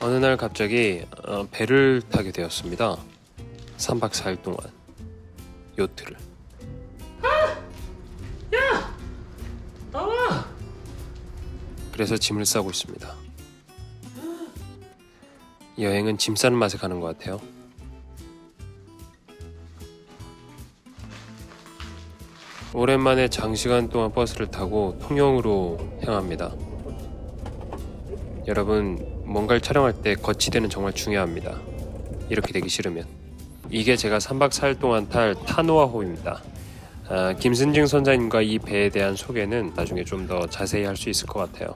어느 날 갑자기 어, 배를 타게 되었습니다. 3박 4일 동안 요트를. 나와! 그래서 짐을 싸고 있습니다. 여행은 짐 싸는 맛에 가는 것 같아요. 오랜만에 장시간 동안 버스를 타고 통영으로 향합니다. 여러분, 뭔가를 촬영할 때 거치대는 정말 중요합니다. 이렇게 되기 싫으면. 이게 제가 3박 4일 동안 탈 타노아호입니다. 아, 김순징 선장님과 이 배에 대한 소개는 나중에 좀 더 자세히 할 수 있을 것 같아요.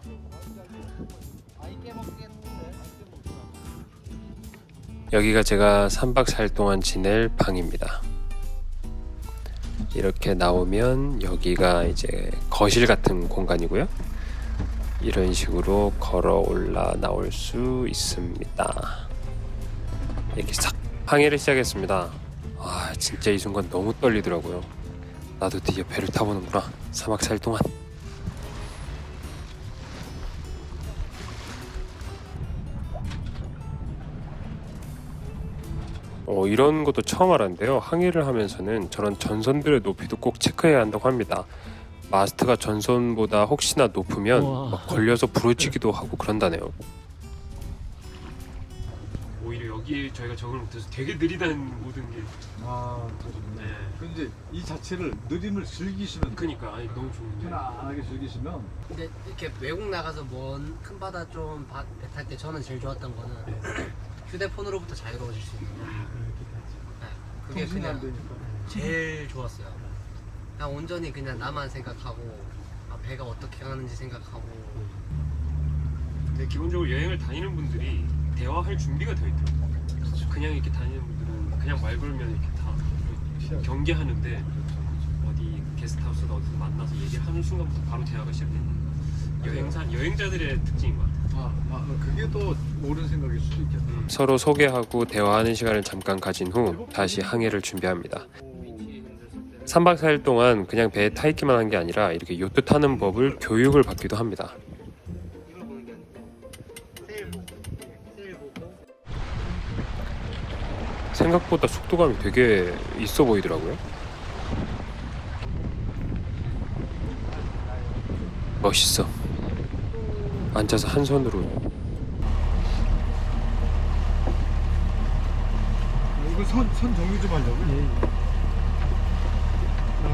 여기가 제가 3박 4일 동안 지낼 방입니다. 이렇게 나오면 여기가 이제 거실 같은 공간이고요. 이런 식으로 걸어 올라 나올 수 있습니다. 이렇게 싹 항해를 시작했습니다. 아 진짜 이 순간 너무 떨리더라고요. 나도 드디어 배를 타보는구나. 3박 4일 동안. 어, 이런 것도 처음 알았는데요. 항해를 하면서는 저런 전선들의 높이도 꼭 체크해야 한다고 합니다. 마스트가 전선보다 혹시나 높으면 우와. 막 걸려서 부러지기도 하고 그런다네요. 오히려 여기에 저희가 적응을 못해서 되게 느리다는 모든 게 아, 더 좋네. 네. 근데 이 자체를 느림을 즐기시면 그러니까 아니 너무 좋은데 편안하게 즐기시면 근데 이렇게 외국 나가서 먼 큰 바다 좀 배 탈 때 저는 제일 좋았던 거는 휴대폰으로부터 자유로워질 수 있는 거. 네, 그게 통신이 안 그냥 되니까. 제일 좋았어요. 그냥 온전히 그냥 나만 생각하고 아, 배가 어떻게 가는지 생각하고 근데 기본적으로 여행을 다니는 분들이 대화할 준비가 되어 있더라고요. 그냥 이렇게 다니는 분들은 그냥 말 걸면 이렇게 다 경계하는데 어디 게스트하우스나 어디서 만나서 얘기를 하는 순간부터 바로 대화가 시작되는 여행사 여행자들의 특징인 것 같아요. 아, 아, 그게 더 옳은 생각일 수도 있겠네. 서로 소개하고 대화하는 시간을 잠깐 가진 후 다시 항해를 준비합니다. 3박 4일 동안 그냥 배에 타 있기만 한 게 아니라 이렇게 요트 타는 법을 교육을 받기도 합니다. 생각보다 속도감이 되게 있어 보이더라고요. 멋있어. 앉아서 한 손으로 이거 선, 선 정리 좀 하려고. 예,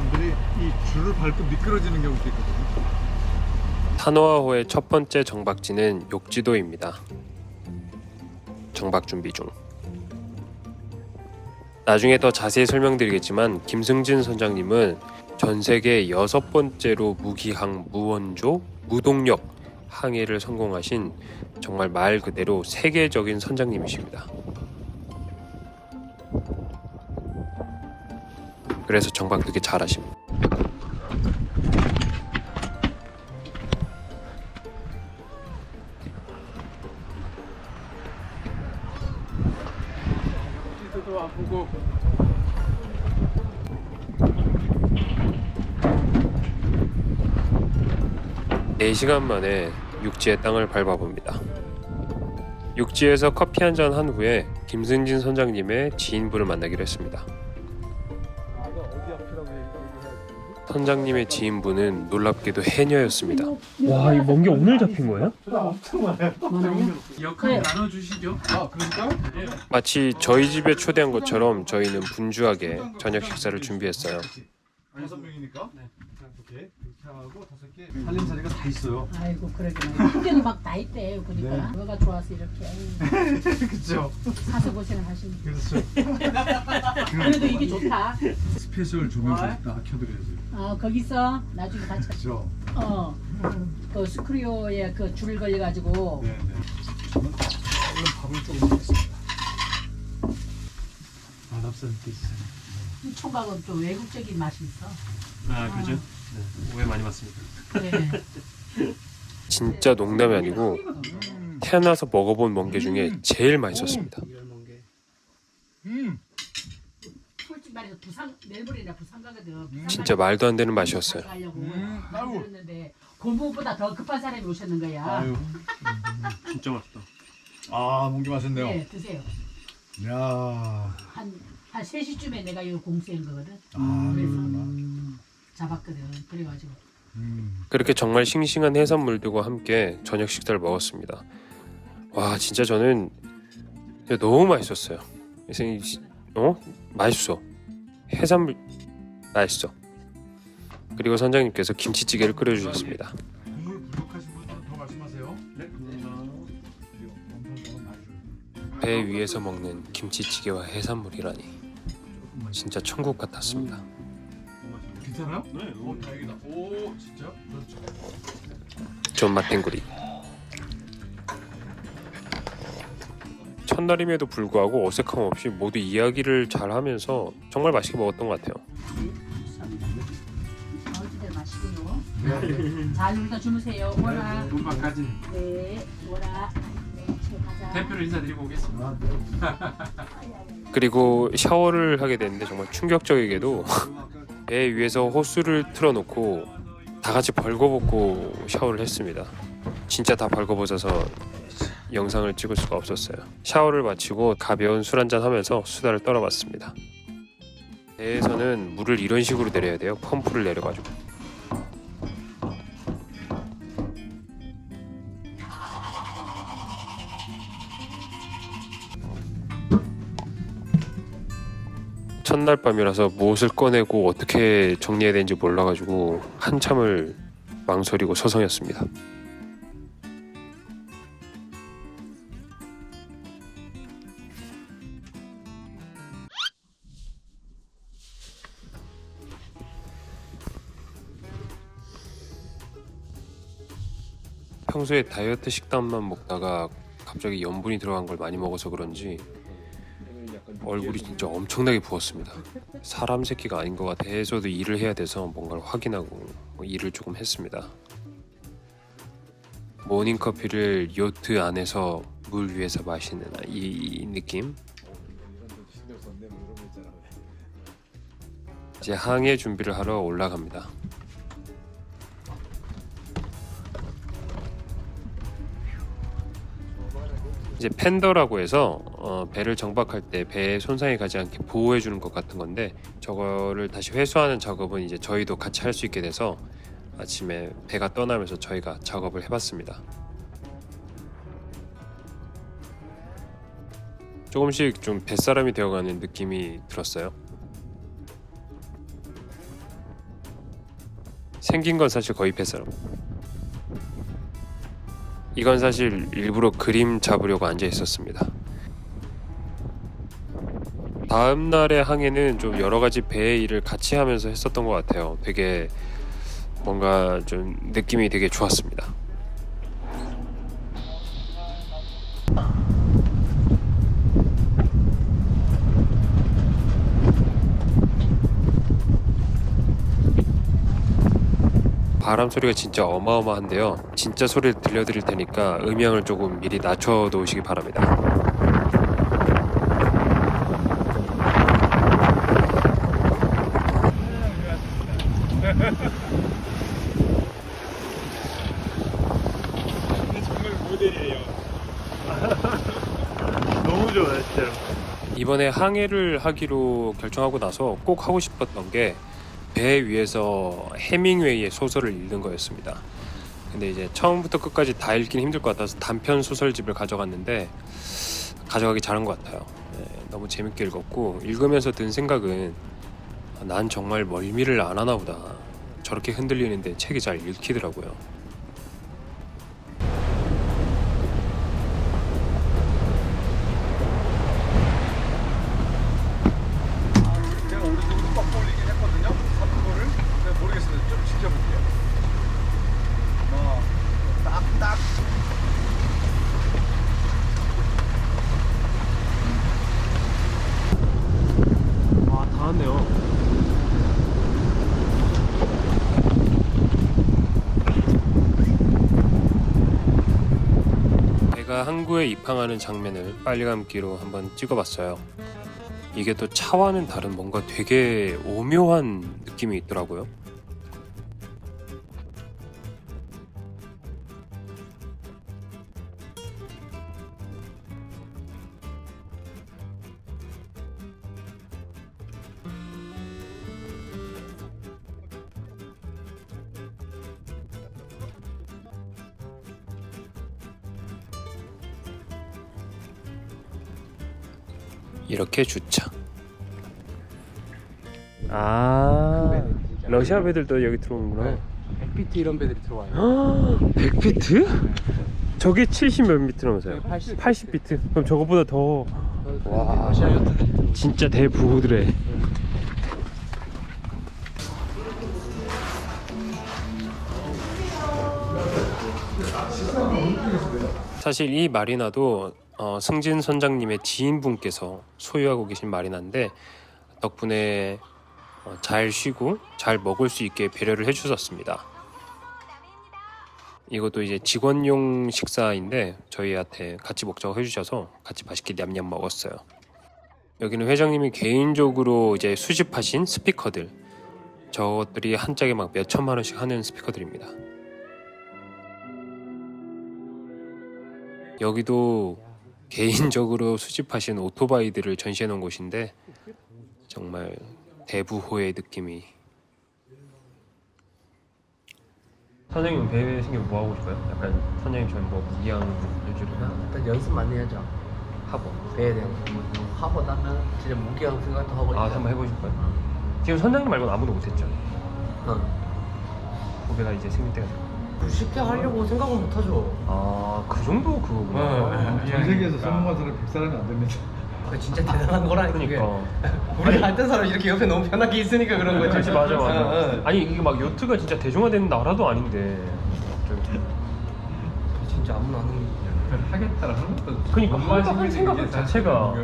사람들이 이 줄을 밟고 미끄러지는 경우도 있거든요. 타노아호의 첫 번째 정박지는 욕지도입니다. 정박 준비 중. 나중에 더 자세히 설명드리겠지만 김승진 선장님은 전 세계 여섯 번째로 무기항 무원조 무동력 항해를 성공하신 정말 말 그대로 세계적인 선장님이십니다. 그래서 정박 되게 잘하십니다. 이도 아프고. 네시간 만에 육지의 땅을 밟아봅니다. 육지에서 커피 한 잔 한 후에 김승진 선장님의 지인분을 만나기로 했습니다. 선장님의 지인분은 놀랍게도 해녀였습니다. 와, 이먼게 오늘 잡힌 거예요? 역할 나눠주시죠. 아, 그러니까? 마치 저희 집에 초대한 것처럼 저희는 분주하게 저녁 식사를 준비했어요. 다섯 명이니까? 네. 이렇게 하고 다섯 개. 살림살이가 다 있어요. 아이고 그러게 그때는 막다 있대 보니까 네. 뭐가 좋아서 이렇게 그렇죠. 사서 고생을 하시는 그렇죠. 그래도 이게 좋다 스페셜 조명 다 켜드려야지. 어 거기서 나중에 같이 그렇죠. 어 그 스크류에 그 줄 걸려가지고 네, 네. 저는 얼른 밥을 조금 먹겠습니다. 맛없을 때 있어요. 이 총각은 좀 외국적인 맛이 있어 아 그죠? 네, 오해 많이 받습니다. 그래 진짜 농담이 아니고 태어나서 먹어본 멍게 중에 제일 맛있었습니다. 이런 게 음, 솔직히 말해서 부산 멜버른이나 부산 가거든 부산 진짜 말도 안 되는 맛이었어요. 가려고 음, 아이고. 들었는데 그 무엇보다 더 급한 사람이 오셨는 거야 아유, 진짜 맛있다. 아 몽기 맛있네요. 네, 드세요. 야. 한, 한 3시쯤에 내가 이거 공수한 거거든. 아 그래서 그렇구나. 잡았거든. 그래 가지고. 음. 그렇게 정말 싱싱한 해산물들과 함께 저녁 식사를 먹었습니다. 와 진짜 저는 너무 맛있었어요. 선생님, 어 맛있어. 해산물 맛있어. 그리고 선장님께서 김치찌개를 끓여주셨습니다. 네. 배 위에서 먹는 김치찌개와 해산물이라니 진짜 천국 같았습니다. 괜찮아요? 네. 오 다행이다. 오 진짜? 그렇죠. 존맛 탱구리. 첫날임에도 불구하고 어색함 없이 모두 이야기를 잘 하면서 정말 맛있게 먹었던 것 같아요. 어찌들 마시고요. 잘 놀다 주무세요. 오라. 돈바까지 네, 오라. 네, 집에 가자. 대표로 인사드리고 오겠습니다. 그리고 샤워를 하게 됐는데 정말 충격적이게도 배 위에서 호스를 틀어놓고 다 같이 벌거벗고 샤워를 했습니다. 진짜 다 벌거벗어서 영상을 찍을 수가 없었어요. 샤워를 마치고 가벼운 술 한잔 하면서 수다를 떨어봤습니다. 배에서는 물을 이런 식으로 내려야 돼요. 펌프를 내려가지고. 첫날 밤이라서 무엇을 꺼내고 어떻게 정리해야 되는지 몰라가지고 한참을 망설이고 서성였습니다. 평소에 다이어트 식단만 먹다가 갑자기 염분이 들어간 걸 많이 먹어서 그런지 얼굴이 진짜 엄청나게 부었습니다. 사람 새끼가 아닌 것 같아 해서도 일을 해야 돼서 뭔가를 확인하고 뭐 일을 조금 했습니다. 모닝 커피를 요트 안에서 물 위에서 마시는 이, 이 느낌. 이제 항해 준비를 하러 올라갑니다. 이제 팬더라고 해서 어, 배를 정박할 때 배에 손상이 가지 않게 보호해 주는 것 같은 건데 저거를 다시 회수하는 작업은 이제 저희도 같이 할 수 있게 돼서 아침에 배가 떠나면서 저희가 작업을 해봤습니다. 조금씩 좀 뱃사람이 되어가는 느낌이 들었어요. 생긴 건 사실 거의 뱃사람. 이건 사실 일부러 그림 잡으려고 앉아 있었습니다. 다음 날의 항해는 좀 여러 가지 배의 일을 같이 하면서 했었던 것 같아요. 되게 뭔가 좀 느낌이 되게 좋았습니다. 바람 소리가 진짜 어마어마한데요. 진짜 소리를 들려드릴 테니까 음향을 조금 미리 낮춰 놓으시기 바랍니다. 이번에 항해를 하기로 결정하고 나서 꼭 하고 싶었던 게 배 위에서 해밍웨이의 소설을 읽는 거였습니다. 근데 이제 처음부터 끝까지 다 읽긴 힘들 것 같아서 단편 소설집을 가져갔는데 가져가기 잘한 것 같아요. 네, 너무 재밌게 읽었고 읽으면서 든 생각은 아, 난 정말 멀미를 안 하나 보다. 저렇게 흔들리는데 책이 잘 읽히더라고요. 지켜볼게요. 어, 딱 딱. 아, 다 왔네요. 배가 항구에 입항하는 장면을 빨리감기로 한번 찍어봤어요. 이게 또 차와는 다른 뭔가 되게 오묘한 느낌이 있더라고요. 이렇게 주차. 아 러시아 배들도 여기 들어오는구나. 100피트 이런 배들이 들어와요. 100피트? 저게 70 몇 미터라면서요? 80. 80피트. 그럼 저거보다 더 와. 러시아 요트들. 진짜 대부호들의 사실 이 마리나도 어, 승진 선장님의 지인분께서 소유하고 계신 마리나인데 덕분에 어, 잘 쉬고 잘 먹을 수 있게 배려를 해주셨습니다. 이것도 이제 직원용 식사인데 저희한테 같이 먹자고 해주셔서 같이 맛있게 냠냠 먹었어요. 여기는 회장님이 개인적으로 이제 수집하신 스피커들 저것들이 한 짝에 막 몇 천만 원씩 하는 스피커들입니다. 여기도 개인적으로 수집하신 오토바이들을 전시해 놓은 곳인데 정말 대부호의 느낌이 선생님 배에 생기면 뭐 하고 싶어요? 약간 선생님처럼 뭐 무기양 유주나 일단 연습 많이 하죠. 하고 배에 대한 거. 하고 나면 진짜 무기한 생각도 하고. 아 한번 해보실 거예요? 지금 선장님 말고는 아무도 못했죠? 어. 후배가 이제 생길 때가 됐고 쉽게 하려고 생각은 못 하죠. 아그 정도 그거구나 전 세계에서 성공한 사람 100사람이 안 됩니다. 그 진짜 대단한 거라니까. 그러니까 우리 알던 사람 이렇게 옆에 너무 편하게 있으니까 그런 거지. 그렇지 맞아 맞아 어, 어. 아니 이게 막 요트가 진짜 대중화된 나라도 아닌데 좀 진짜 아무나 하는 게. 하겠다라 하는 것도 그러니까 뭔가 하다 한 생기는 생각 게 자체가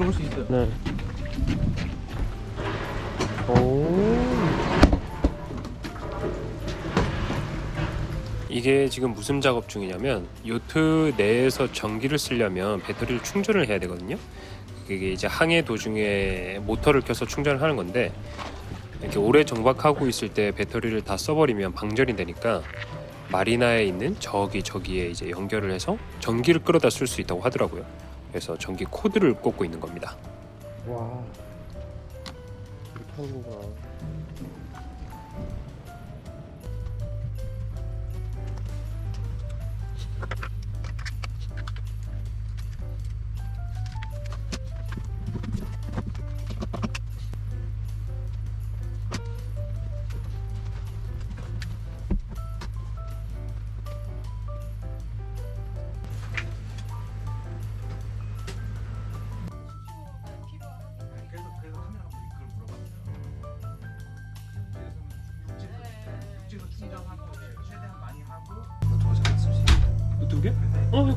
미끄러울 수 있어요. 네. 오. 이게 지금 무슨 작업 중이냐면 요트 내에서 전기를 쓰려면 배터리를 충전을 해야 되거든요. 그게 이제 항해 도중에 모터를 켜서 충전을 하는 건데 이렇게 오래 정박하고 있을 때 배터리를 다 써버리면 방전이 되니까 마리나에 있는 저기 저기에 이제 연결을 해서 전기를 끌어다 쓸 수 있다고 하더라고요. 그래서 전기 코드를 꽂고 있는 겁니다. 와, 이렇게 하는 거구나.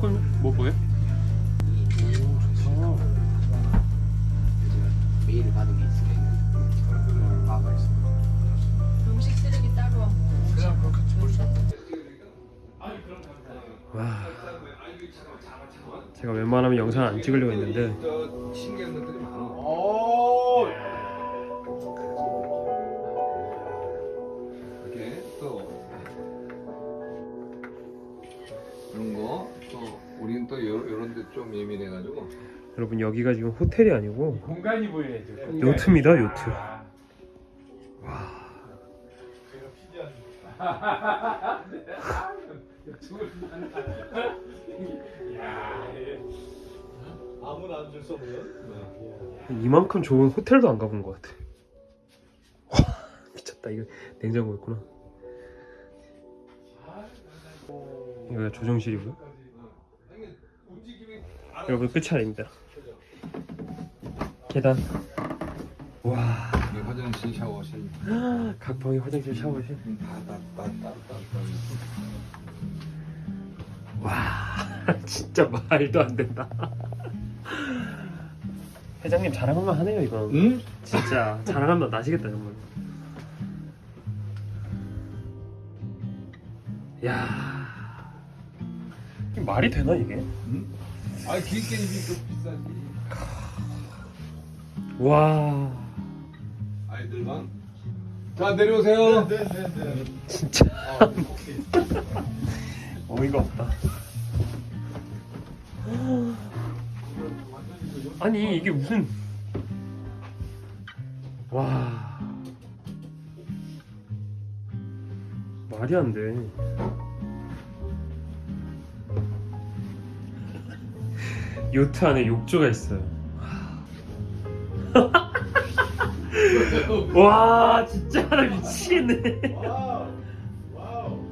어, 이거 뭐 따로 하고. 와, 제가 웬만하면 영상 안 찍으려고 했는데 좀 예민해가지고 여러분 여기가 지금 호텔이 아니고 공간이 보여야죠. 요트입니다, 요트. 아무나 앉을 수 없는 이만큼 좋은 호텔도 안 가본 것 같아. 와, 미쳤다. 이거 냉장고였구나. 이거 조정실이고요. 여러분 끝이 아닙니다. 계단. 와, 이 화장실 샤워실 각 방에 화장실, 샤워실. 다다다다다 와, 진짜 말도 안 된다. 회장님 자랑만 하네요 이건. 응? 진짜 자랑하면 나시겠다 정말. 야, 이게 말이 되나 이게? 응? 아 길게임이 좀 비싸지. 와, 아이들만 자 내려오세요. 네네네 진짜. 어이가 없다. 아니 이게 무슨. 와. 말이 안 돼. 요트 안에 욕조가 있어요. 와 진짜 나 미치겠네. 와우.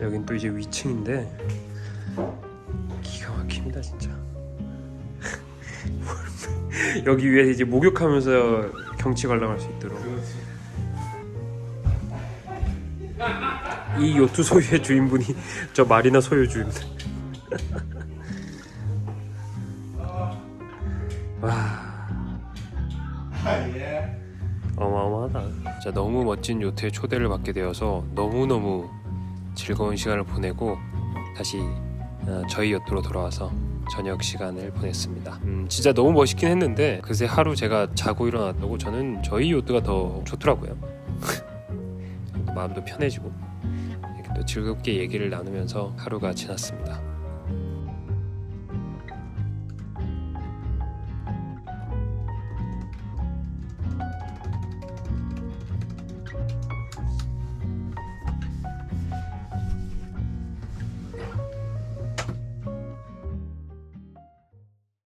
여긴 또 이제 위층인데 기가 막힙니다 진짜. 여기 위에서 이제 목욕하면서 경치 관람할 수 있도록. 이 요트 소유의 주인분이 저 마리나 소유주입니다. 와. 아, 예. 어마어마하다. 진짜 너무 멋진 요트에 초대를 받게 되어서 너무너무 즐거운 시간을 보내고 다시 어, 저희 요트로 돌아와서 저녁 시간을 보냈습니다. 음, 진짜 너무 멋있긴 했는데 그새 하루 제가 자고 일어났다고 저는 저희 요트가 더 좋더라고요. 마음도 편해지고 즐겁게 얘기를 나누면서 하루가 지났습니다.